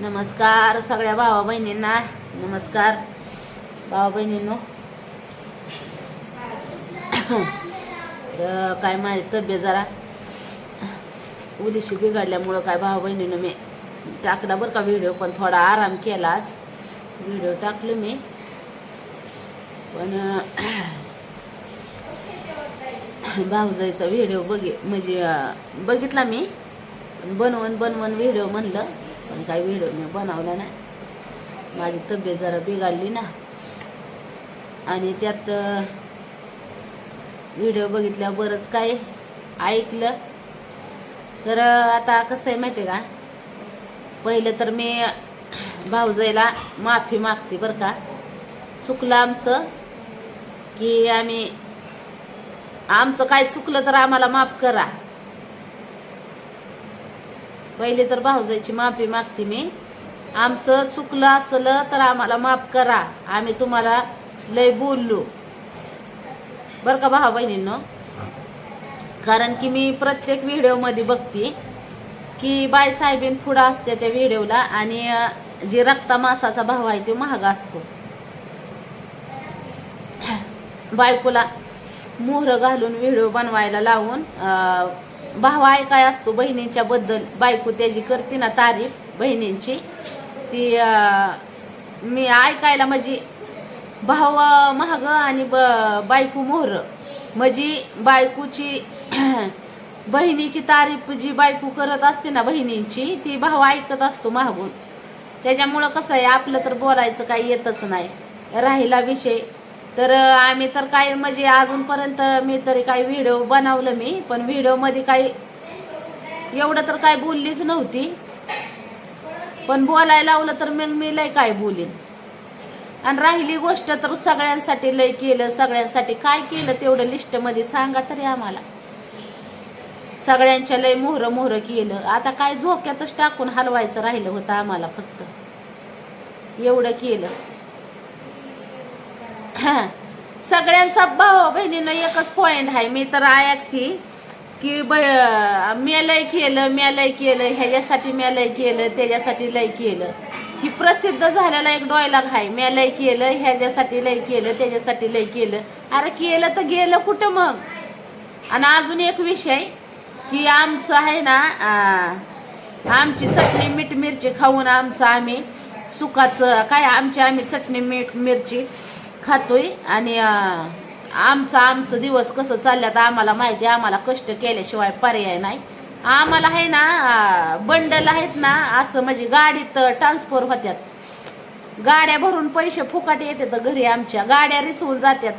नमस्कार सगळ्या भावा बहिणींना. नमस्कार भावा बहिणींनो. काय माझी तब्येत जरा उलीशी बिघडल्यामुळं काय भावा बहिणीनं मी टाकला बरं का व्हिडिओ पण थोडा आराम केला आज. व्हिडिओ टाकले मी. पण भाऊजाईचा व्हिडिओ बघि म्हणजे बघितला मी. पण बनवून बनवून व्हिडिओ म्हणलं. पण काही व्हिडिओ मी बनवला नाही. माझी तब्येत जरा बिघडली ना. आणि त्यात व्हिडिओ बघितल्या बरंच काय ऐकलं. तर आता कसं आहे माहिती आहे का? पहिलं तर मी भाऊजाईला माफी मागते बरं का. चुकलं आमचं की आम्ही आमचं काय चुकलं तर आम्हाला माफ करा. पहिले तर भाऊजाईची माफी मागते मी. आमचं चुकलं असलं तर आम्हाला माफ करा. आम्ही तुम्हाला लय बोललो. बरं का भाऊ बहिणींनो? कारण की मी प्रत्येक व्हिडिओमध्ये बघते की बायसाहेबीन पुढं असते त्या व्हिडिओला आणि जे रक्ता मासाचा भाव आहे तो महागा असतो. बायकोला मोहरं घालून व्हिडिओ बनवायला लावून भाव ऐकाय असतो बहिणींच्या बद्दल बायको त्याची करते ना तारीफ बहिणींची. ती मी ऐकायला म्हणजे भाव महाग आणि ब बायको मोहर. म्हणजे बायकोची बहिणीची तारीफ जी बायको करत असते ना बहिणींची ती भाव ऐकत असतो महागून. त्याच्यामुळं कसं आहे आपलं तर बोलायचं काही येतच नाही. राहिला विषय. तर आम्ही तर काय म्हणजे अजूनपर्यंत मी तरी काही व्हिडिओ बनवलं मी पण व्हिडिओमध्ये काही एवढं तर काय बोललीच नव्हती. पण बोलायला लावलं तर मग मी लय काय बोलीन. आणि राहिली गोष्ट तर सगळ्यांसाठी लय केलं सगळ्यांसाठी काय केलं तेवढं लिस्टमध्ये सांगा तरी आम्हाला. सगळ्यांच्या लय मोहरं मोहरं केलं. आता काय झोक्यातच टाकून हलवायचं राहिलं होतं आम्हाला फक्त. एवढं केलं. सगळ्यांचा भाऊ बहिणीनं एकच पॉईंट आहे. मी तर ऐकते की ब मेलय केलं मेलय केलं ह्याच्यासाठी मेलय केलं त्याच्यासाठी लय केलं. ही प्रसिद्ध झालेला एक डॉयलॉग आहे. मेलय केलं ह्याच्यासाठी लय केलं त्याच्यासाठी लय केलं. अरे केलं तर गेलं कुठं मग? आणि अजून एक विषय की आमचं आहे ना आमची चटणी मीठ मिरची खाऊन आमचं आम्ही सुकाचं काय आमची आम्ही चटणी मीठ मिरची खातोय आणि आमचा आमचं आमचं दिवस कसं चालल्यात आम्हाला माहिती आम्हाला कष्ट केल्याशिवाय पर्याय नाही. आम्हाला आहे ना बंडल आहेत ना असं म्हणजे गाडीत ट्रान्सफर होत्यात. गाड्या भरून पैसे फुकाट येतात घरी आमच्या गाड्या रिचवून जात्यात.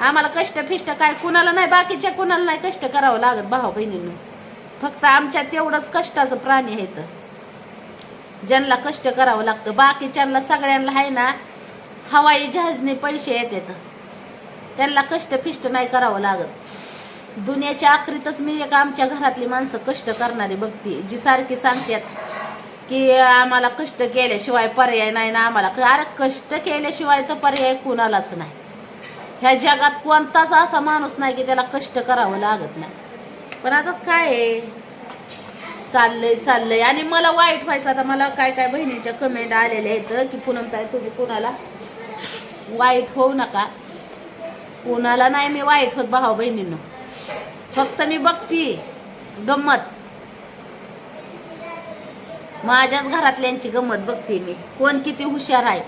आम्हाला कष्ट फिष्ट काय कुणाला नाही बाकीच्या कुणाला नाही कष्ट करावं लागत भाऊ बहिणींनो. फक्त आमच्या तेवढंच कष्टाचं प्राणी आहेत. ज्यांना कष्ट करावं लागतं बाकीच्यांना सगळ्यांना आहे ना हवाई जहाजने पैसे येतात. त्यांना कष्ट फिष्ट नाही करावं लागत. दुनियाच्या आखरीतच मी एक आमच्या घरातली माणसं कष्ट करणारी बघते. जी सारखी सांगतात की आम्हाला कष्ट केल्याशिवाय पर्याय नाही ना आम्हाला अरे कष्ट केल्याशिवाय तर पर्याय कुणालाच नाही. ह्या जगात कोणताच असा माणूस नाही की त्याला कष्ट करावं लागत नाही. पण आता काय आहे? चाललंय चाललंय. आणि मला वाईट व्हायचं. आता मला काय काय बहिणीच्या कमेंट आलेल्या आहेत की पूनम ताई तुम्ही कुणाला वाईट होऊ नका. कुणाला नाही मी वाईट होत भाऊ बहिणीनं. फक्त मी बघती गंमत. माझ्याच घरातल्यांची गंमत बघते मी. कोण किती हुशार आहे.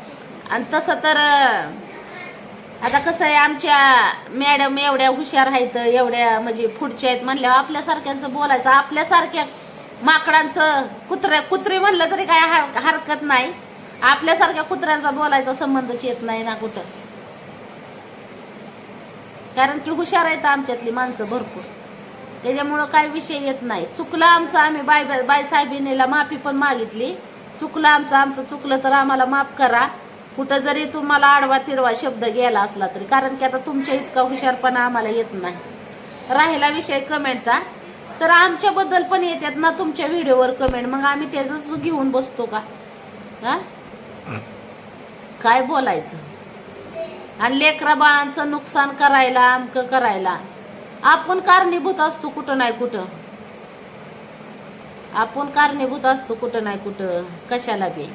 आणि तसं तर आता कसं आहे आमच्या मॅडम एवढ्या हुशार आहेत एवढ्या म्हणजे पुढच्या आहेत म्हणल्यावर आपल्यासारख्यांचं बोलायचं आपल्यासारख्या माकडांचं कुत्र्या कुत्री म्हणलं तरी काय हरकत नाही. आपल्यासारख्या कुत्र्यांचा बोलायचा संबंधच येत नाही ना कुठं. कारण की हुशार आहेत आमच्यातली माणसं भरपूर. त्याच्यामुळं काय विषय येत नाही. चुकलं आमचं आम्ही बाय बाय साहेबिनीला माफी पण मागितली. चुकलं आमचं आमचं चुकलं तर आम्हाला माफ करा. कुठं जरी तुम्हाला आडवा तिडवा शब्द गेला असला तरी. कारण की आता तुमच्या इतका हुशारपणा आम्हाला येत नाही. राहिला विषय कमेंटचा. तर आमच्याबद्दल पण येतात ना तुमच्या व्हिडिओवर कमेंट. मग आम्ही त्याच घेऊन बसतो का? हा? काय बोलायचं? आणि लेकरा बाळांचं नुकसान करायला अमकं करायला आपण कारणीभूत असतो कुठं नाही कुठं? आपण कारणीभूत असतो कुठं नाही कुठं? कशाला बी?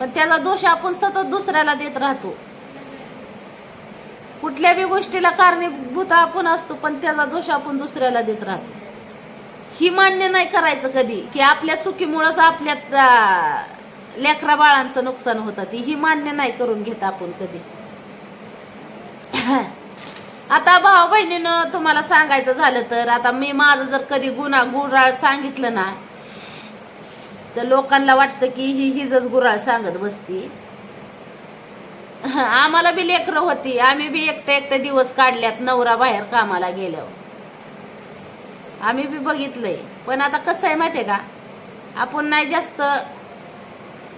पण त्याचा दोष आपण सतत दुसऱ्याला देत राहतो. कुठल्या बी गोष्टीला कारणीभूत आपण असतो पण त्याचा दोष आपण दुसऱ्याला देत राहतो. ही मान्य नाही करायचं कधी की आपल्या चुकीमुळंच आपल्या लेकरा बाळांचं नुकसान होतं. ती ही मान्य नाही करून घेत आपण कधी. आता भाऊ बहिणीनं तुम्हाला सांगायचं झालं तर आता मी माझं जर कधी गुन्हा गुराळ सांगितलं ना तर लोकांना वाटतं की ही हिजच गुराळ सांगत बसती. आम्हाला बी लेकरं होती. आम्ही बी एकटे एकटे दिवस काढल्यात नवरा बाहेर कामाला गेल्यावर. आम्ही बी बघितलंय. पण आता कसं आहे माहितीये का? आपण नाही जास्त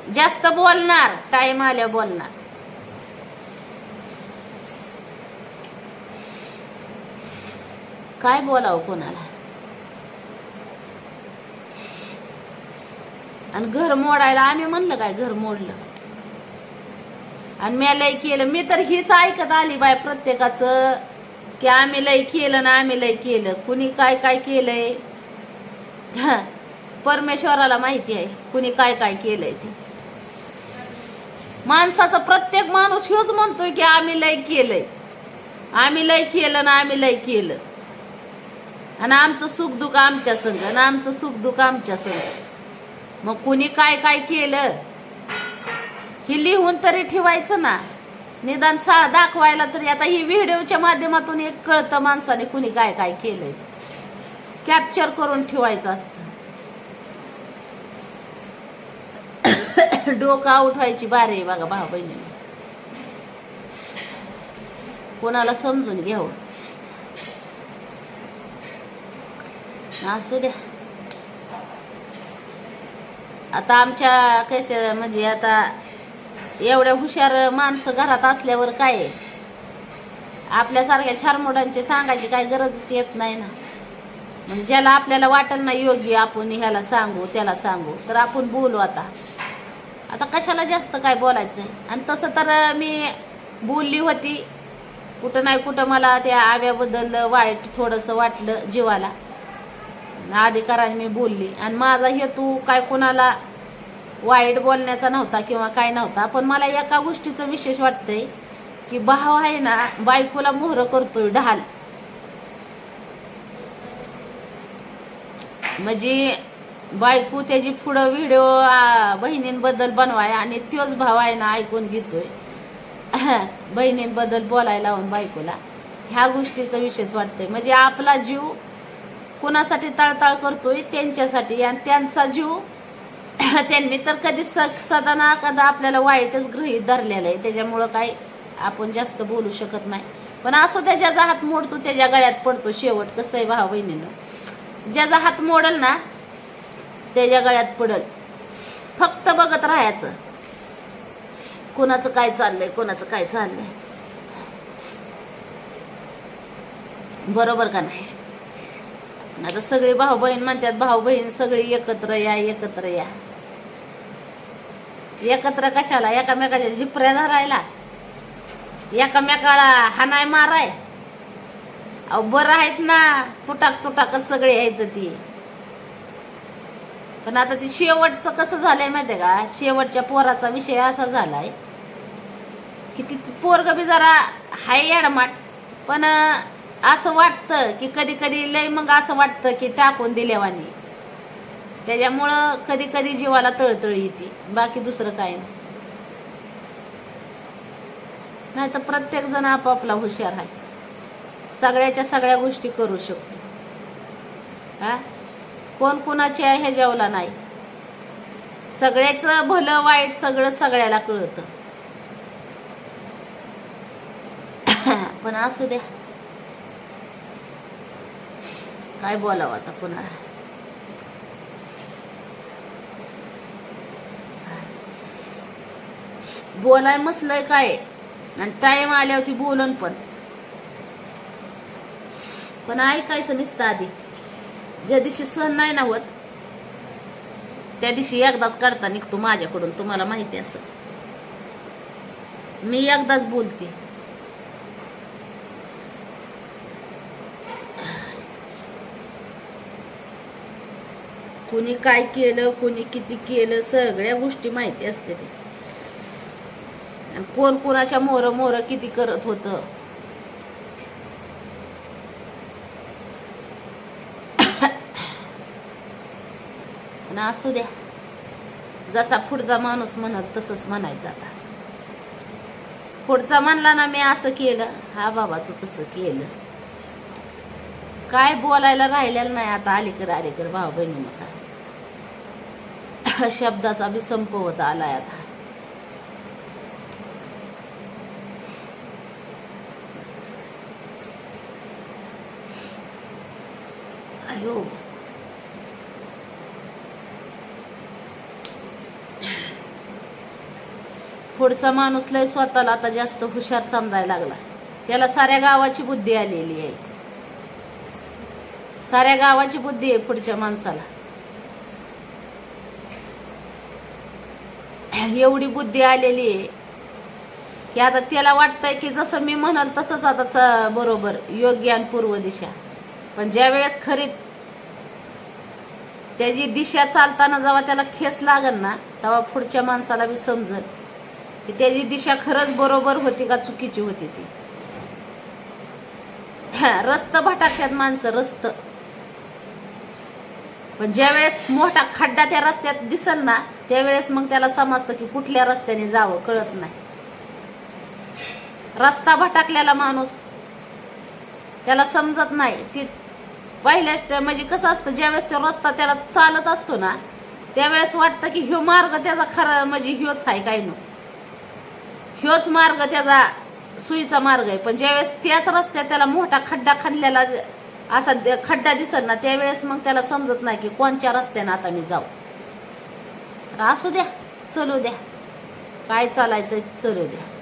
जास्त बोलणार टाइम आल्या बोलणार. काय बोलावं कोणाला? आणि घर मोडायला आम्ही म्हणलं काय घर मोडलं? आणि मी लय केलं. मी तर हीच ऐकत आली बाय प्रत्येकाचं की आम्ही लय केलं ना आम्ही लय केलं. कुणी काय काय केलंय? परमेश्वराला माहिती आहे कुणी काय काय केलंय ते. माणसाचा प्रत्येक माणूस ह्योच म्हणतोय की आम्ही लय केलंय. आम्ही लय केलं ना आम्ही लय केलं. आणि आमचं सुखदुःख आमच्या संग आणि आमचं सुखदुःख आमच्या संग. मग कुणी काय काय केलं ही लिहून तरी ठेवायचं ना. निदान सा दाखवायला तरी आता ही व्हिडिओच्या माध्यमातून एक कळतं माणसाने कुणी काय काय केलंय. कॅप्चर करून ठेवायचं असतं. डोकं उठवायची व्हायची आहे बघा भाऊ बहिणी. कोणाला समजून घ्यावं असू द्या. आता आमच्या कशा म्हणजे आता एवढ्या हुशार माणसं घरात असल्यावर काय आहे? आपल्यासारख्या छारमोडांची सांगायची काय गरजच येत नाही ना. म्हणजे ज्याला आपल्याला वाटेल ना योग्य आपण ह्याला सांगू त्याला सांगू. तर आपण बोलू आता. आता कशाला जास्त काय बोलायचं आहे आणि तसं तर मी बोलली होती कुठं नाही कुठं मला त्या आव्याबद्दल वाईट थोडंसं वाटलं जीवाला. अधिकाराने मी बोलली. आणि माझा हेतू काय कोणाला वाईट बोलण्याचा नव्हता किंवा काय नव्हता पण मला एका गोष्टीचं विशेष वाटतंय की भाव आहे ना बायकोला मोहर करतोय ढाल. म्हणजे बायको त्याची पुढं व्हिडिओ बहिणींबद्दल बनवाय आणि तोच भाव आहे ना ऐकून घेतोय. बहिणींबद्दल बोलायला लावून बायकोला. ह्या गोष्टीचं विशेष वाटतंय. म्हणजे आपला जीव कुणासाठी तळतळ करतोय? त्यांच्यासाठी. आणि त्यांचा जीव त्यांनी तर कधी स सदा ना कदा आपल्याला वाईटच गृहीत धरलेलं आहे. त्याच्यामुळं काही आपण जास्त बोलू शकत नाही. पण असो त्याच्याचा हात मोडतो त्याच्या गळ्यात पडतो शेवट. कसं आहे भाऊ बहिणीनं ज्याचा हात मोडल ना त्याच्या गळ्यात पडल. फक्त बघत राहायचं. कोणाचं काय चाललंय कोणाचं काय चाललंय. बरोबर का नाही? आता सगळे भाऊ बहीण म्हणतात भाऊ बहीण सगळी एकत्र या एकत्र या. एकत्र कशाला? एकामेकाच्या झिपऱ्या धरायला. एकामेकाला हानाय माराय. अहो बरं आहेत ना तुटाक तुटाकच सगळे आहेत ती. पण आता ती शेवटचं कसं झालंय माहितीये का? शेवटच्या पोराचा विषय असा झालाय की ती पोरग बी जरा हाय याडमाट पण असं वाटतं की कधी कधी लय मग असं वाटतं की टाकून दिल्यावानी त्याच्यामुळं कधी कधी जीवाला तळतळ येते. बाकी दुसरं काय नाही. नाही तर प्रत्येक जण आपापला हुशार आहे. सगळ्याच्या सगळ्या गोष्टी करू शकतो. हा? कोण कोणाची आहे हे जेवला नाही. सगळ्याचं भलं वाईट सगळं सगळ्याला कळतं. पण असू द्या. काय बोलावं आता पुन्हा बोलाय मसलंय काय? आणि टाईम आल्यावरती बोलन पण. पण ऐकायचं नसतं आधी. ज्या दिवशी सण नाही ना होत त्या दिवशी एकदाच काढता निघतो माझ्याकडून तुम्हाला माहिती असं. मी एकदाच बोलते. कुणी काय केलं कुणी किती केलं सगळ्या गोष्टी माहिती असते. ते आणि कोण कोणाच्या मोर मोर किती करत होतं ना असू द्या. जसा पुढचा माणूस म्हणत तसंच म्हणायचं आता. पुढचा म्हणला ना मी असं केलं हा बाबा तू तसं केलं. काय बोलायला राहिलेलं नाही आता अलीकर अलीकर भाऊ बहिणी काय शब्दाचा बी संपवत आलाय आता. अयो. पुढचा माणूस लय स्वतःला आता जास्त हुशार समजायला लागला. त्याला साऱ्या गावाची बुद्धी आलेली आहे. साऱ्या गावाची बुद्धी आहे पुढच्या माणसाला. एवढी बुद्धी आलेली आहे की आता त्याला वाटतंय की जसं मी म्हणाल तसंच आता बरोबर योग्य आणि पूर्व दिशा. पण ज्या वेळेस खरी त्याची दिशा चालताना जेव्हा त्याला खेस लागल ना तेव्हा पुढच्या माणसाला बी समजल. की त्याची दिशा खरंच बरोबर होती का चुकीची होती ती? रस्त भटाकतात माणसं रस्त. पण ज्या वेळेस मोठा खड्डा त्या रस्त्यात दिसल ना त्यावेळेस मग त्याला समजतं की कुठल्या रस्त्याने जावं कळत नाही. रस्ता भटाकलेला माणूस त्याला समजत नाही. ती पहिल्या म्हणजे कसं असतं ज्यावेळेस तो रस्ता त्याला चालत असतो ना त्यावेळेस वाटतं की ह्यो मार्ग त्याचा खरा म्हणजे ह्योच आहे काय नो ह्योच मार्ग त्याचा सुईचा मार्ग आहे. पण ज्यावेळेस त्याच रस्त्यात त्याला मोठा खड्डा खाल्लेला असा द- खड्डा दिसत ना त्यावेळेस मग त्याला समजत नाही की कोणत्या रस्त्यानं आता मी जाऊ. तर असू द्या चलू द्या. काय चालायचं चलू द्या.